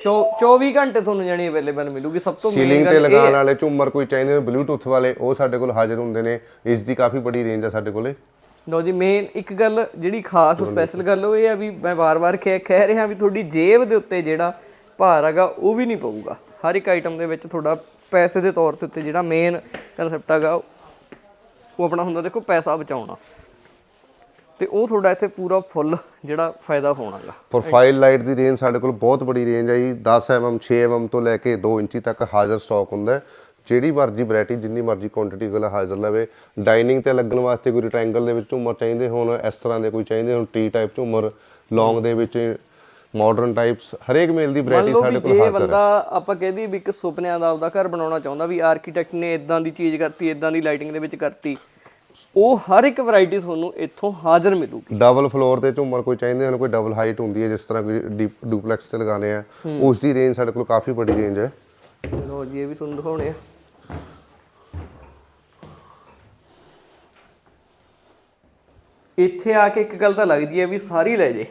ਚੌ- 24 ਘੰਟੇ ਤੁਹਾਨੂੰ ਜਾਨੀ ਅਵੇਲੇਬਲ ਮਿਲੂਗੀ ਸਭ ਤੋਂ ਸੀਲਿੰਗ ਤੇ ਲਗਾਉਣ ਵਾਲੇ ਝੂਮਰ ਕੋਈ ਚਾਹੀਦੇ ਨੇ ਬਲੂਟੁੱਥ ਵਾਲੇ ਉਹ ਸਾਡੇ ਕੋਲ ਹਾਜ਼ਰ ਹੁੰਦੇ ਨੇ। ਇਸ ਦੀ ਕਾਫੀ ਬੜੀ ਰੇਂਜ ਆ ਸਾਡੇ ਕੋਲੇ। ਲੋ ਜੀ ਮੇਨ ਇੱਕ ਗੱਲ ਜਿਹੜੀ ਖਾਸ ਸਪੈਸ਼ਲ ਗੱਲ ਉਹ ਇਹ ਆ ਵੀ ਮੈਂ ਵਾਰ-ਵਾਰ ਕਹਿ ਕਹਿ ਰਿਹਾ ਵੀ ਤੁਹਾਡੀ ਜੇਬ ਦੇ ਉੱਤੇ ਜਿਹੜਾ ਭਾਰ ਹੈਗਾ ਉਹ ਵੀ ਨਹੀਂ ਪਊਗਾ। ਹਰ ਇੱਕ ਆਈਟਮ ਦੇ ਵਿੱਚ ਤੁਹਾਡਾ ਪੈਸੇ ਦੇ ਤੌਰ ਤੇ ਉੱਤੇ ਜਿਹੜਾ ਮੇਨ ਕਨਸੈਪਟ ਹੈਗਾ, ਉਹ ਆਪਣਾ ਹੁੰਦਾ ਦੇਖੋ ਪੈਸਾ ਬਚਾਉਣਾ। ਤੇ ਉਹ ਤੁਹਾਡਾ ਇੱਥੇ ਪੂਰਾ ਫੁੱਲ ਜਿਹੜਾ ਫਾਇਦਾ ਹੋਣਾਗਾ ਪ੍ਰੋਫਾਈਲ ਲਾਈਟ ਦੀ ਰੇਂਜ ਸਾਡੇ ਕੋਲ ਬਹੁਤ ਬੜੀ ਰੇਂਜ ਹੈ ਜੀ। 10 mm 6 mm ਤੋਂ ਲੈ ਕੇ 2 ਇੰਚੀ ਤੱਕ ਹਾਜ਼ਰ ਸਟਾਕ ਹੁੰਦਾ ਹੈ। ਜਿਹੜੀ ਮਰਜ਼ੀ ਵੈਰਾਈਟੀ ਜਿੰਨੀ ਮਰਜ਼ੀ ਕੁਆਂਟੀਟੀ ਕੋਲ ਹਾਜ਼ਰ ਲਵੇ। ਡਾਈਨਿੰਗ ਤੇ ਲੱਗਣ ਵਾਸਤੇ ਕੋਈ ਰੈਕਟੈਂਗਲ ਦੇ ਵਿੱਚ ਝੂਮਰ ਚਾਹੀਦੇ ਹੋਣ, ਇਸ ਤਰ੍ਹਾਂ ਦੇ ਕੋਈ ਚਾਹੀਦੇ ਹੋਣ ਟੀ ਟਾਈਪ ਝੂਮਰ ਲੌਂਗ ਦੇ ਵਿੱਚ ਮਾਡਰਨ ਟਾਈਪਸ ਹਰੇਕ ਮੇਲ ਦੀ ਵੈਰਾਈਟੀ ਸਾਡੇ ਕੋਲ ਜੇ ਹਾਜ਼ਰ ਹੈ ਬੰਦਾ ਆਪਾਂ ਕਹਦੇ ਵੀ ਇੱਕ ਸੁਪਨਿਆਂ ਦਾ ਆਪਦਾ ਘਰ ਬਣਾਉਣਾ ਚਾਹੁੰਦਾ ਵੀ ਆਰਕੀਟੈਕਟ ਨੇ ਇਦਾਂ ਦੀ ਚੀਜ਼ ਕਰਤੀ ਇਦਾਂ ਦੀ ਲਾਈਟਿੰਗ ਦੇ ਵਿੱਚ ਕਰਤੀ ਉਹ ਹਰ ਇੱਕ ਵੈਰਾਈਟੀ ਤੁਹਾਨੂੰ ਇੱਥੋਂ ਹਾਜ਼ਰ ਮਿਲੂਗੀ। ਡਬਲ ਫਲੋਰ ਤੇ ਝੂਮਰ ਕੋਈ ਚਾਹੀਦੇ ਹਨ ਕੋਈ ਡਬਲ ਹਾਈਟ ਹੁੰਦੀ ਹੈ ਜਿਸ ਤਰ੍ਹਾਂ ਕੋਈ ਡੁਪਲੈਕਸ ਤੇ ਲਗਾਣੇ ਆ ਉਸ ਦੀ ਰੇਂਜ ਸਾਡੇ ਕੋਲ ਕਾਫੀ ਬੜੀ ਰੇਂਜ ਹੈ। ਲੋ ਜੀ ਇਹ ਵੀ ਤੁਹਾਨੂੰ ਦਿਖਾਉਣੇ ਆ। ਇੱਥੇ ਆ ਕੇ ਇੱਕ ਗੱਲ ਤਾਂ ਲੱਗਦੀ ਹੈ ਵੀ ਸਾਰੀ ਲੈ ਜੇ।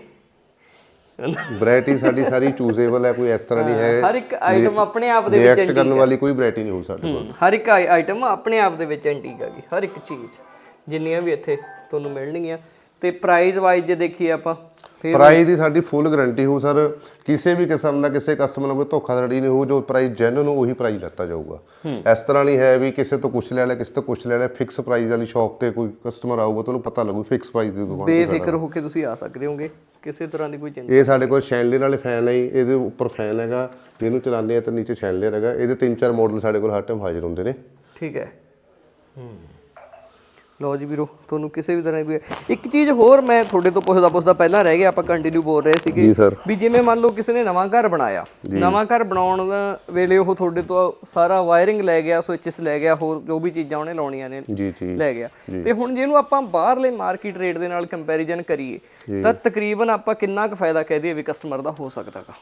ਵੈਰਾਈਟੀ ਸਾਡੀ ਸਾਰੀ ਚੂਜ਼ੇਬਲ ਹੈ ਕੋਈ ਇਸ ਤਰ੍ਹਾਂ ਨਹੀਂ ਹੈ ਹਰ ਇੱਕ ਆਈਟਮ ਆਪਣੇ ਆਪ ਦੇ ਵਿੱਚ ਰਿਐਕਟ ਕਰਨ ਵਾਲੀ ਕੋਈ ਵੈਰਾਈਟੀ ਨਹੀਂ ਹੋ ਸਾਡੇ ਕੋਲ ਹਰ ਇੱਕ ਆਈਟਮ ਆਪਣੇ ਆਪ ਦੇ ਵਿੱਚ ਐਂਟੀਕ ਹੈਗੀ ਹਰ ਇੱਕ ਚੀਜ਼ ਜਿੰਨੀਆਂ ਵੀ ਇੱਥੇ ਤੁਹਾਨੂੰ ਮਿਲਣਗੀਆਂ। ਤੇ ਪ੍ਰਾਈਸ ਵਾਈਜ਼ ਜੇ ਦੇਖੀਏ ਆਪਾਂ ਪ੍ਰਾਈਸ ਦੀ ਸਾਡੀ ਫੁੱਲ ਗਾਰੰਟੀ ਹੋ ਸਰ। ਕਿਸੇ ਵੀ ਕਿਸਮ ਦਾ ਕਿਸੇ ਕਸਟਮਰ ਨੂੰ ਕੋਈ ਧੋਖਾਧੜੀ ਨਹੀਂ ਹੋ ਜੋ ਪ੍ਰਾਈਸ ਜੈਨੂਨ ਨੂੰ ਉਹੀ ਪ੍ਰਾਈਸ ਲੱਤਾ ਜਾਊਗਾ। ਇਸ ਤਰ੍ਹਾਂ ਨਹੀਂ ਹੈ ਵੀ ਕਿਸੇ ਤੋਂ ਕੁਝ ਲੈ ਲਿਆ ਕਿਸੇ ਤੋਂ ਕੁਝ ਲੈ ਲਿਆ ਫਿਕਸ ਪ੍ਰਾਈਸ ਵਾਲੀ ਸ਼ਾਪ ਤੇ ਕੋਈ ਕਸਟਮਰ ਆਊਗਾ ਤੁਹਾਨੂੰ ਪਤਾ ਲੱਗੂ ਫਿਕਸ ਪ੍ਰਾਈਸ ਦੀ ਦੁਕਾਨ ਤੇ ਬੇਫਿਕਰ ਹੋ ਕੇ ਤੁਸੀਂ ਆ ਸਕਦੇ ਹੋਗੇ ਕਿਸੇ ਤਰ੍ਹਾਂ ਦੀ ਕੋਈ ਚਿੰਤਾ ਇਹ ਸਾਡੇ ਕੋਲ ਸ਼ੈਂਡਲਰ ਵਾਲੇ ਫੈਨ ਹੈ ਇਹਦੇ ਉੱਪਰ ਫੈਨ ਹੈਗਾ ਇਹਨੂੰ ਚਲਾਉਂਦੇ ਆ ਤੇ ਨੀਚੇ ਸ਼ੈਂਡਲਰ ਹੈਗਾ ਇਹਦੇ ਤਿੰਨ ਚਾਰ ਮਾਡਲ ਸਾਡੇ ਕੋਲ ਹਰ ਟਾਈਮ ਹਾਜ਼ਰ ਹੁੰਦੇ ਨੇ। ਠੀਕ ਹੈ। ਹੂੰ। ਲਓ ਜੀ ਵੀਰੋ ਤੁਹਾਨੂੰ ਕਿਸੇ ਵੀ ਤਰ੍ਹਾਂ ਦੀ ਕੋਈ ਇੱਕ ਚੀਜ਼ ਹੋਰ ਮੈਂ ਤੁਹਾਡੇ ਤੋਂ ਪੁੱਛਦਾ ਪੁੱਛਦਾ ਪਹਿਲਾਂ ਰਹਿ ਗਿਆ ਆਪਾਂ ਕੰਟੀਨਿਊ ਬੋਲ ਰਹੇ ਸੀਗੇ ਵੀ ਜਿਵੇਂ ਮੰਨ ਲਓ ਕਿਸੇ ਨੇ ਨਵਾਂ ਘਰ ਬਣਾਇਆ। ਨਵਾਂ ਘਰ ਬਣਾਉਣ ਵੇਲੇ ਉਹ ਤੁਹਾਡੇ ਤੋਂ ਸਾਰਾ ਵਾਇਰਿੰਗ ਲੈ ਗਿਆ ਸਵਿਚਸ ਲੈ ਗਿਆ ਹੋਰ ਜੋ ਵੀ ਚੀਜ਼ਾਂ ਉਹਨੇ ਲਾਉਣੀਆਂ ਨੇ ਲੈ ਗਿਆ। ਤੇ ਹੁਣ ਜਿਹਨੂੰ ਆਪਾਂ ਬਾਹਰਲੇ ਮਾਰਕੀਟ ਰੇਟ ਦੇ ਨਾਲ ਕੰਪੈਰੀਜ਼ਨ ਕਰੀਏ ਤਾਂ ਤਕਰੀਬਨ ਆਪਾਂ ਕਿੰਨਾ ਕੁ ਫਾਇਦਾ ਕਹਿ ਦਈਏ ਵੀ ਕਸਟਮਰ ਦਾ ਹੋ ਸਕਦਾਗਾ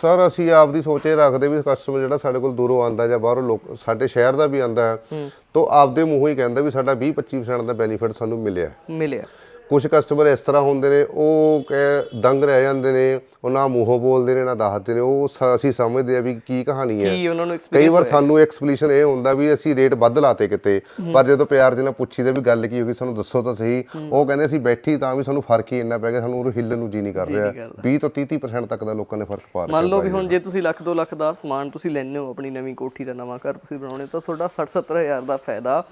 ਸਰ ਅਸੀਂ ਆਪਦੀ ਸੋਚੇ ਰੱਖਦੇ ਵੀ ਕਸਟਮਰ ਜਿਹੜਾ ਸਾਡੇ ਕੋਲ ਦੂਰੋਂ ਆਂਦਾ ਜਾਂ ਬਾਹਰੋਂ ਲੋਕ ਸਾਡੇ ਸ਼ਹਿਰ ਦਾ ਵੀ ਆਂਦਾ ਹੈ ਤਾਂ ਆਪਦੇ ਮੂੰਹੋਂ ਹੀ ਕਹਿੰਦਾ ਵੀ ਸਾਡਾ 20 25% ਦਾ ਬੈਨੀਫਿਟ ਸਾਨੂੰ ਮਿਲਿਆ ਮਿਲਿਆ। ਕੁਝ ਕਸਟਮਰ ਇਸ ਤਰ੍ਹਾਂ ਹੁੰਦੇ ਨੇ ਉਹ ਕਹਿ ਦੰਗ ਰਹਿ ਜਾਂਦੇ ਨੇ ਉਹ ਨਾ ਮੂੰਹੋਂ ਬੋਲਦੇ ਨੇ ਨਾ ਦੱਸਦੇ ਨੇ ਉਹ ਸ- ਅਸੀਂ ਸਮਝਦੇ ਆ ਵੀ ਕੀ ਕਹਾਣੀ ਹੈ। ਕੀ ਉਹਨਾਂ ਨੂੰ ਕਈ ਵਾਰ ਸਾਨੂੰ ਐਕਸਪਲੇਸ਼ਨ ਇਹ ਹੁੰਦਾ ਵੀ ਅਸੀਂ ਰੇਟ ਵੱਧ ਲਾਤੇ ਕਿਤੇ ਪਰ ਜਦੋਂ ਪਿਆਰ ਦੇ ਨਾਲ ਪੁੱਛੀਦਾ ਵੀ ਗੱਲ ਕੀ ਹੋ ਗਈ ਸਾਨੂੰ ਦੱਸੋ ਤਾਂ ਸਹੀ। ਉਹ ਕਹਿੰਦੇ ਅਸੀਂ ਬੈਠੀ ਤਾਂ ਵੀ ਸਾਨੂੰ ਫ਼ਰਕ ਹੀ ਇੰਨਾ ਪੈ ਗਿਆ ਸਾਨੂੰ ਉਹ ਹਿੱਲਣ ਨੂੰ ਜੀ ਨਹੀਂ ਕਰ ਰਿਹਾ। 20 ਤੋਂ 30 30% ਤੱਕ ਦਾ ਲੋਕਾਂ ਨੇ ਫ਼ਰਕ ਪਾ ਰੱਖਿਆ ਮੰਨ ਲਓ ਵੀ ਹੁਣ ਜੇ। ਤੁਸੀਂ ਲੱਖ 2 ਲੱਖ ਦਾ ਸਮਾਨ ਤੁਸੀਂ ਲੈਣੇ ਹੋ ਆਪਣੀ ਨਵੀਂ ਕੋਠੀ ਦਾ ਨਵਾਂ ਘਰ ਤੁਸੀਂ ਬਣਾਉਣੇ ਤਾਂ ਤੁਹਾਡਾ 60 70000 ਦਾ ਫਾਇਦਾ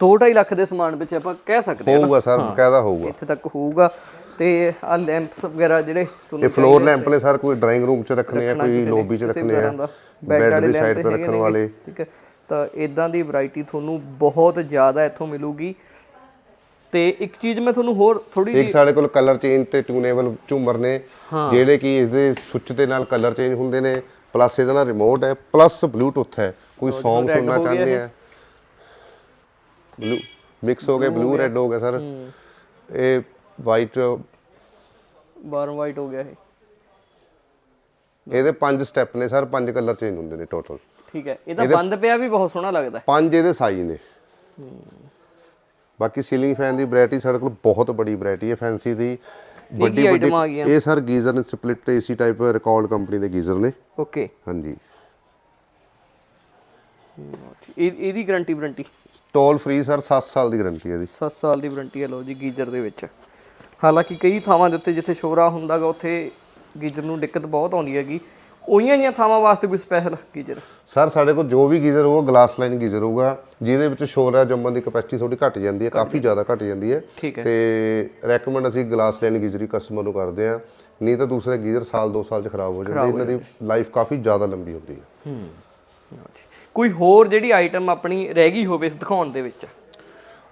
2.5 ਲੱਖ ਦੇ ਸਮਾਨ ਵਿੱਚ ਆਪਾਂ ਕਹਿ ਸਕਦੇ ਹਾਂ ਹੋਊਗਾ ਸਰ ਬਕਾਇਦਾ ਹੋਊਗਾ। ਇੱਥੇ ਤੱਕ ਹੋਊਗਾ। ਤੇ ਆ ਲੈਂਪਸ ਵਗੈਰਾ ਜਿਹੜੇ ਇਹ ਤੁਹਾਨੂੰ ਫਲੋਰ ਲੈਂਪ ਨੇ ਸਰ ਕੋਈ ਡਰਾਇੰਗ ਰੂਮ 'ਚ ਰੱਖਣੇ ਆ ਕੋਈ ਲੌਬੀ 'ਚ ਰੱਖਣੇ ਆ ਬੈੱਡ ਦੀ ਸਾਈਡ ਤੇ ਰੱਖਣ ਵਾਲੇ। ਠੀਕ ਹੈ। ਤਾਂ ਇਦਾਂ ਦੀ ਵੈਰਾਈਟੀ ਤੁਹਾਨੂੰ ਬਹੁਤ ਜ਼ਿਆਦਾ ਇੱਥੋਂ ਮਿਲੂਗੀ। ਤੇ ਇੱਕ ਚੀਜ਼ ਮੈਂ ਤੁਹਾਨੂੰ ਹੋਰ ਥੋੜੀ ਇੱਕ ਸਾਡੇ ਕੋਲ ਕਲਰ ਚੇਂਜ ਤੇ ਟਿਊਨੇਬਲ ਝੂਮਰ ਨੇ ਜਿਹੜੇ ਕਿ ਇਸ ਦੇ ਸੁੱਚ ਦੇ ਨਾਲ ਕਲਰ ਚੇਂਜ ਹੁੰਦੇ ਨੇ। ਪਲੱਸ ਇਹਦਾ ਨਾਲ ਰਿਮੋਟ ਹੈ ਪਲੱਸ ਬਲੂਟੁੱਥ ਹੈ। ਕੋਈ Song ਸੁਣਨਾ ਚਾਹੁੰਦੇ ਆ। ਬਲੂ ਮਿਕਸ ਹੋ ਗਏ ਬਲੂ ਰੈੱਡ ਹੋ ਗਿਆ ਸਰ। ਇਹ ਵਾਈਟ ਬਾਰਮ ਵਾਈਟ ਹੋ ਗਿਆ ਇਹ। ਇਹਦੇ ਪੰਜ ਸਟੈਪ ਨੇ ਸਰ ਪੰਜ ਕਲਰ ਚੇਂਜ ਹੁੰਦੇ ਨੇ ਟੋਟਲ ਠੀਕ ਹੈ ਇਹਦਾ ਬੰਦ ਪਿਆ ਵੀ ਬਹੁਤ ਸੋਹਣਾ ਲੱਗਦਾ ਹੈ। ਪੰਜ ਇਹਦੇ ਸਾਈਜ਼ ਨੇ। ਬਾਕੀ ਸੀਲਿੰਗ ਫੈਨ ਦੀ ਵੈਰਾਈਟੀ ਸਾਡੇ ਕੋਲ ਬਹੁਤ ਬੜੀ ਵੈਰਾਈਟੀ ਹੈ ਫੈਂਸੀ ਦੀ। ਵੱਡੀ ਵੱਡੀ? ਇਹ ਸਰ ਗੀਜ਼ਰ ਨੇ split AC type Racold company ਦੇ ਗੀਜ਼ਰ ਨੇ। ਓਕੇ ਹਾਂਜੀ। ਇਹਦੀ guarantee warranty toll free sir 7 ਸਾਲ ਦੀ ਗਾਰੰਟੀ ਹੈ ਇਹਦੀ। 7 ਸਾਲ ਦੀ ਵਾਰੰਟੀ ਹੈ ਲਓ ਜੀ ਗੀਜ਼ਰ ਦੇ ਵਿੱਚ। ਹਾਲਾਂਕਿ ਕਈ ਥਾਵਾਂ ਦੇ ਉੱਤੇ ਜਿੱਥੇ ਸ਼ੋਰਾ ਹੁੰਦਾਗਾ ਉੱਥੇ ਗੀਜ਼ਰ ਨੂੰ ਦਿੱਕਤ ਬਹੁਤ ਆਉਂਦੀ ਹੈਗੀ। ਉਹੀਆਂ ਜੀਆਂ ਥਾਵਾਂ ਵਾਸਤੇ ਕੋਈ ਸਪੈਸ਼ਲ ਗੀਜ਼ਰ? ਸਰ ਸਾਡੇ ਕੋਲ ਜੋ ਵੀ ਗੀਜ਼ਰ ਹੋਊਗਾ ਗਲਾਸ ਲਾਈਨ ਗੀਜ਼ਰ ਹੋਊਗਾ ਜਿਹਦੇ ਵਿੱਚ ਸ਼ੋਰ ਹੈ ਜੰਮਣ ਦੀ ਕਪੈਸਿਟੀ ਥੋੜੀ ਘਟ ਜਾਂਦੀ ਹੈ ਕਾਫੀ ਜ਼ਿਆਦਾ ਘਟ ਜਾਂਦੀ ਹੈ। ਠੀਕ ਹੈ। ਤੇ ਰეკਮੈਂਡ ਅਸੀਂ ਗਲਾਸ ਲਾਈਨ ਗੀਜ਼ਰ ਹੀ ਕਸਟਮਰ ਨੂੰ ਕਰਦੇ ਆ ਨਹੀਂ ਤਾਂ ਦੂਸਰੇ ਗੀਜ਼ਰ ਸਾਲ 2 ਸਾਲ ਚ ਖਰਾਬ ਹੋ ਜਾਂਦੇ ਇਹਨਾਂ ਦੀ ਲਾਈਫ ਕਾਫੀ ਜ਼ਿਆਦਾ ਲੰਬੀ ਹੁੰਦੀ ਹੈ। ਕੋਈ ਹੋਰ ਜਿਹੜੀ ਆਈਟਮ ਆਪਣੀ ਰਹਿ ਗਈ ਹੋਵੇ ਇਸ ਦਿਖਾਉਣ ਦੇ ਵਿੱਚ?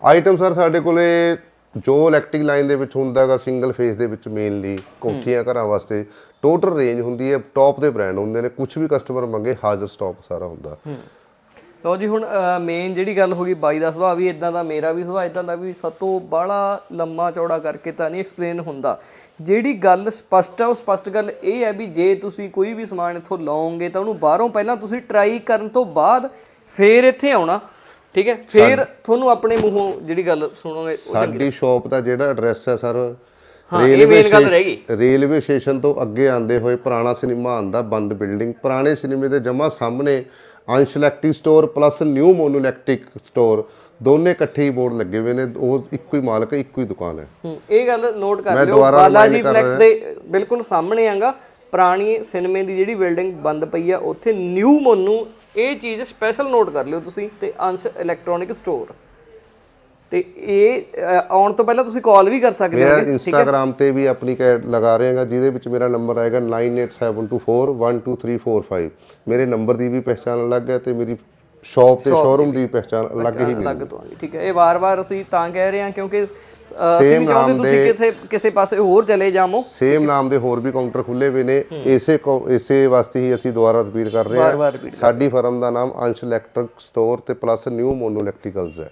ਆਈਟਮ ਸਰ ਸਾਡੇ ਕੋਲੇ ਜੋ ਇਲੈਕਟ੍ਰਿਕ ਲਾਈਨ ਦੇ ਵਿੱਚ ਹੁੰਦਾਗਾ ਸਿੰਗਲ ਫੇਸ ਦੇ ਵਿੱਚ ਮੇਨਲੀ ਕੋਠੀਆਂ ਘਰਾਂ ਵਾਸਤੇ ਟੋਟਲ ਰੇਂਜ ਹੁੰਦੀ ਹੈ ਟੌਪ ਦੇ ਬ੍ਰਾਂਡ ਹੁੰਦੇ ਨੇ ਕੁਝ ਵੀ ਕਸਟਮਰ ਮੰਗੇ ਹਾਜ਼ਰ ਸਟਾਕ ਸਾਰਾ ਹੁੰਦਾ। ਲਓ ਜੀ ਹੁਣ ਮੇਨ ਜਿਹੜੀ ਗੱਲ ਹੋ ਗਈ ਬਾਈ ਦਾ ਸੁਭਾਅ ਵੀ ਇਦਾਂ ਦਾ ਮੇਰਾ ਵੀ ਸੁਭਾਅ ਇਦਾਂ ਦਾ ਵੀ ਸਤੋਂ ਬਾਹਲਾ ਲੰਮਾ ਚੌੜਾ ਕਰਕੇ ਤਾਂ ਨਹੀਂ ਐਕਸਪਲੇਨ ਹੁੰਦਾ। ਜਿਹੜੀ ਗੱਲ ਸਪਸ਼ਟ ਹੈ ਉਹ ਸਪਸ਼ਟ ਗੱਲ ਇਹ ਹੈ ਵੀ ਜੇ ਤੁਸੀਂ ਕੋਈ ਵੀ ਸਮਾਨ ਇੱਥੋਂ ਲਓਗੇ ਤਾਂ ਉਹਨੂੰ ਬਾਹਰੋਂ ਪਹਿਲਾਂ ਤੁਸੀਂ ਟਰਾਈ ਕਰਨ ਤੋਂ ਬਾਅਦ ਫੇਰ ਇੱਥੇ ਆਉਣਾ ਠੀਕ ਹੈ? ਫੇਰ ਤੁਹਾਨੂੰ ਆਪਣੇ ਮੂੰਹੋਂ ਜਿਹੜੀ ਗੱਲ ਸੁਣੋਗੇ ਉਹ ਸਾਡੀ ਸ਼ਾਪ ਦਾ ਜਿਹੜਾ ਐਡਰੈਸ ਹੈ ਸਰ ਗਈ। ਰੇਲਵੇ ਸਟੇਸ਼ਨ ਤੋਂ ਅੱਗੇ ਆਂਦੇ ਹੋਏ ਪੁਰਾਣਾ ਸਿਨੇਮਾ ਆਂਦਾ ਬੰਦ ਬਿਲਡਿੰਗ ਪੁਰਾਣੇ ਸਿਨੇਮੇ ਦੇ ਜਮਾ ਸਾਹਮਣੇ Ansh electric store plus new mono electric store ਦੋਨੇ ਇਕੱਠੇ ਹੀ ਬੋਰਡ ਲੱਗੇ ਹੋਏ ਨੇ ਉਹ ਇੱਕੋ ਹੀ ਮਾਲਕ ਇੱਕੋ ਹੀ ਦੁਕਾਨ ਹੈ। ਹੂੰ, ਇਹ ਗੱਲ ਨੋਟ ਕਰ ਲਿਓ ਬਾਲਾਜੀ ਫਲੈਕਸ ਦੇ ਬਿਲਕੁਲ ਸਾਹਮਣੇ ਆਂਗਾ ਪੁਰਾਣੀ ਸਿਨੇਮੇ ਦੀ ਜਿਹੜੀ ਬਿਲਡਿੰਗ ਬੰਦ ਪਈ ਆ ਉੱਥੇ ਨਿਊ ਮੋਨੂ ਇਹ ਚੀਜ਼ ਸਪੈਸ਼ਲ ਨੋਟ ਕਰ ਲਿਓ ਤੁਸੀਂ ਤੇ ਅੰਸ਼ ਇਲੈਕਟ੍ਰੋਨਿਕ ਸਟੋਰ ਤੇ ਇਹ ਆਉਣ ਤੋਂ ਪਹਿਲਾਂ ਤੁਸੀਂ ਕਾਲ ਵੀ ਕਰ ਸਕਦੇ ਮੈਂ ਹੋ? ਇੰਸਟਾਗ੍ਰam ਤੇ ਵੀ ਆਪਣੀ ਕੈਡ ਲਗਾ ਰਹੇ ਹਾਂ ਜਿਹਦੇ ਵਿੱਚ ਮੇਰਾ ਨੰਬਰ ਆਏਗਾ 9872412345 ਮੇਰੇ ਨੰਬਰ ਦੀ ਵੀ ਪਹਿਚਾਣ ਅਲੱਗ ਹੈ ਤੇ ਮੇਰੀ ਸ਼ਾਪ ਤੇ ਸ਼ੋਰੂਮ ਦੀ ਪਹਿਚਾਣ ਅਲੱਗ ਹੀ ਮਿਲੇਗੀ। ਅਲੱਗ ਤੋਂ ਠੀਕ ਹੈ? ਇਹ ਵਾਰ-ਵਾਰ ਅਸੀਂ ਤਾਂ ਕਹਿ ਰਹੇ ਹਾਂ ਕਿਉਂਕਿ ਅਸੀਂ ਵੀ ਚਾਹੁੰਦੇ ਤੁਸੀਂ ਕਿਸੇ ਕਿਸੇ ਪਾਸੇ ਹੋਰ ਚਲੇ ਜਾਵੋ। ਸੇਮ ਨਾਮ ਦੇ ਹੋਰ ਵੀ ਕਾਊਂਟਰ ਖੁੱਲੇ ਹੋਏ ਨੇ। ਇਸੇ ਇਸੇ ਵਾਸਤੇ ਹੀ ਅਸੀਂ ਦੁਬਾਰਾ ਰਿਪੀਟ ਕਰ ਰਹੇ ਹਾਂ। ਸਾਡੀ ਫਰਮ ਦਾ ਨਾਮ ਅੰਸ਼ ਇਲੈਕਟ੍ਰਿਕ ਸਟੋਰ ਤੇ ਪਲੱਸ ਨਿਊ ਮੋਨੋ ਇਲੈਕਟ੍ਰੀਕਲਸ ਹੈ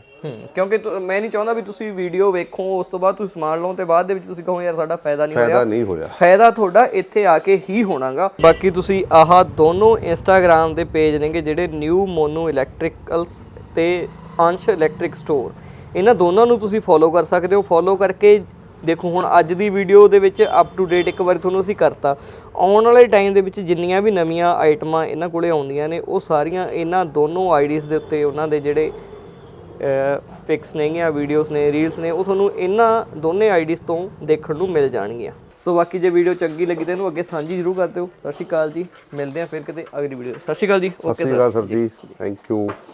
ਕਿਉਂਕਿ ਮੈਂ ਨਹੀਂ ਚਾਹੁੰਦਾ ਵੀ ਤੁਸੀਂ ਵੀਡੀਓ ਵੇਖੋ ਉਸ ਤੋਂ ਬਾਅਦ ਤੁਸੀਂ ਸਮਾਨ ਲਓ ਤੇ ਬਾਅਦ ਦੇ ਵਿੱਚ ਤੁਸੀਂ ਕਹੋ ਯਾਰ ਸਾਡਾ ਫਾਇਦਾ ਨਹੀਂ ਹੋਇਆ। ਫਾਇਦਾ ਨਹੀਂ ਹੋ ਰਿਹਾ ਫਾਇਦਾ ਤੁਹਾਡਾ ਇੱਥੇ ਆ ਕੇ ਹੀ ਹੋਣਾਗਾ। ਬਾਕੀ ਤੁਸੀਂ ਆਹ ਦੋਨੋਂ ਇੰਸਟਾਗ੍ਰam ਦੇ ਪੇਜ ਨੇਗੇ ਜਿਹੜੇ ਨਿਊ ਮੋਨੋ ਇਲੈਕਟ੍ਰੀਕਲਸ ਤੇ ਅੰਸ਼ ਇਲੈਕਟ੍ਰਿਕ ਸਟੋਰ ਇਹਨਾਂ ਦੋਨਾਂ ਨੂੰ ਤੁਸੀਂ ਫੋਲੋ ਕਰ ਸਕਦੇ ਹੋ। ਫੋਲੋ ਕਰਕੇ ਦੇਖੋ ਹੁਣ ਅੱਜ ਦੀ ਵੀਡੀਓ ਦੇ ਵਿੱਚ ਅਪ ਟੂ ਡੇਟ ਇੱਕ ਵਾਰੀ ਤੁਹਾਨੂੰ ਅਸੀਂ ਕਰਤਾ। ਆਉਣ ਵਾਲੇ ਟਾਈਮ ਦੇ ਵਿੱਚ ਜਿੰਨੀਆਂ ਵੀ ਨਵੀਆਂ ਆਈਟਮਾਂ ਇਹਨਾਂ ਕੋਲੇ ਆਉਂਦੀਆਂ ਨੇ ਉਹ ਸਾਰੀਆਂ ਇਹਨਾਂ ਦੋਨੋਂ ਆਈਡੀਜ਼ ਦੇ ਉੱਤੇ ਉਹਨਾਂ ਦੇ ਜਿਹੜੇ ਫਿਕਸ ਨੇਗੀਆਂ ਵੀਡੀਓਜ਼ ਨੇ ਰੀਲਸ ਨੇ ਉਹ ਤੁਹਾਨੂੰ ਇਹਨਾਂ ਦੋਨੇ ਆਈਡੀਜ਼ ਤੋਂ ਦੇਖਣ ਨੂੰ ਮਿਲ ਜਾਣਗੀਆਂ। ਸੋ ਬਾਕੀ ਜੇ ਵੀਡੀਓ ਚੰਗੀ ਲੱਗੀ ਤਾਂ ਇਹਨੂੰ ਅੱਗੇ ਸਾਂਝੀ ਜ਼ਰੂਰ ਕਰ ਦਿਓ। ਸਤਿ ਸ਼੍ਰੀ ਅਕਾਲ ਜੀ। ਮਿਲਦੇ ਹਾਂ ਫਿਰ ਕਿਤੇ ਅਗਲੀ ਵੀਡੀਓ ਸਤਿ ਸ਼੍ਰੀ ਅਕਾਲ ਜੀ। ਸਤਿ ਸ਼੍ਰੀ ਅਕਾਲ ਸਰ ਜੀ। Thank you